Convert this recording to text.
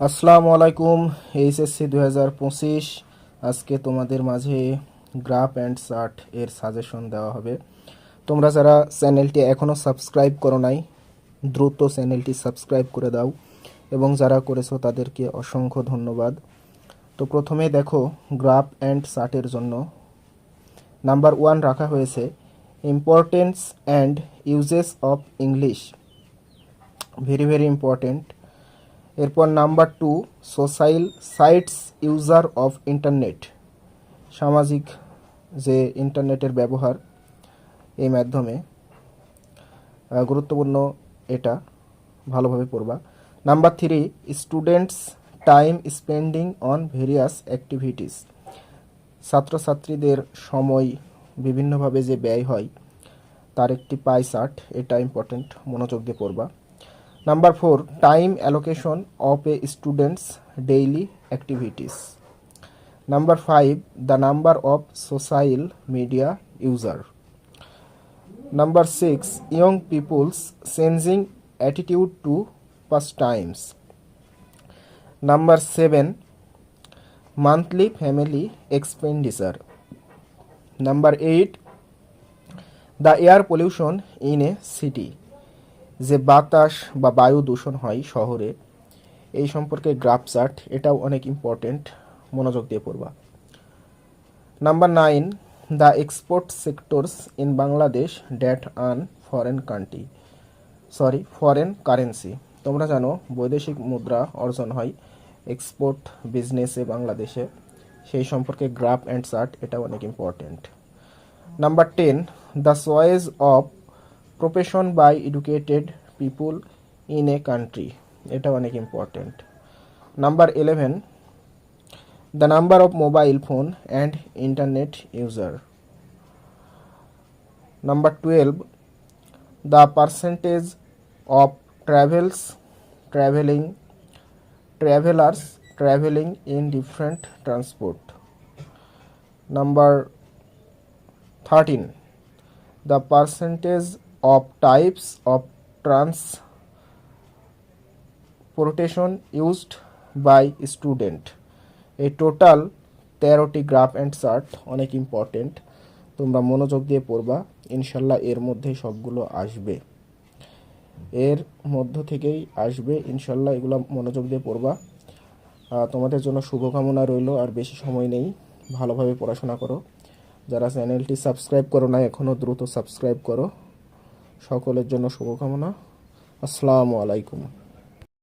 আসসালামু আলাইকুম, এইচএসসি দু হাজার পঁচিশ। আজকে তোমাদের মাঝে গ্রাফ অ্যান্ড চার্ট এর সাজেশন দেওয়া হবে। তোমরা যারা চ্যানেলটি এখনও সাবস্ক্রাইব করো নাই, দ্রুত চ্যানেলটি সাবস্ক্রাইব করে দাও এবং যারা করেছ তাদেরকে অসংখ্য ধন্যবাদ। তো প্রথমে দেখো গ্রাফ অ্যান্ড চার্টের জন্য। নাম্বার ওয়ান রাখা হয়েছে, importance and uses of English. Very very important. এরপর number two, social sites user of internet. সামাজিক যে ইন্টারনেটের ব্যবহার, এই মাধ্যমে গুরুত্বপূর্ণ এটা ভালোভাবে পড়বা। Number three, students time spending on various activities. ছাত্রছাত্রীদের সময় বিভিন্নভাবে যে ব্যয় হয়, তার একটি পাই চার্ট, এটা ইম্পর্টেন্ট মনোযোগ দিয়ে পড়বা। Number 4 time allocation of a student's daily activities. Number 5 the number of social media user. Number 6 young people's changing attitude to pastimes. Number 7 monthly family expenditure. Number 8 the air pollution in a city. যে বাতাস বা বায়ু দূষণ হয় শহরে, এই সম্পর্কে graph chart, এটাও অনেক ইম্পর্টেন্ট মনোযোগ দিয়ে পড়বা। Number nine the export sectors in Bangladesh that earn foreign country sorry foreign currency তোমরা জানো, বৈদেশিক মুদ্রা অর্জন হয় এক্সপোর্ট বিজনেসে বাংলাদেশে। সেই সম্পর্কে গ্রাফ অ্যান্ড চার্ট এটা অনেক important number ten the choice of profession by educated people in a country এটা অনেক important number eleven the number of mobile phone and internet user number twelve the percentage of travels travelling travellers travelling in different transport number thirteen the percentage of types of transportation used by student এই total তেরোটি graph and chart অনেক important তোমরা মনোযোগ দিয়ে পড়বা, ইনশাল্লাহ এর মধ্যে সবগুলো আসবে। এর মধ্য থেকেই আসবে, ইনশাল্লাহ এগুলো মনোযোগ দিয়ে পড়বা। তোমাদের জন্য শুভকামনা রইল, আর বেশি সময় নেই, ভালোভাবে পড়াশোনা করো। যারা চ্যানেলটি সাবস্ক্রাইব করো না এখনও দ্রুত সাবস্ক্রাইব করো। সকলের জন্য শুভকামনা। আসসালামু আলাইকুম।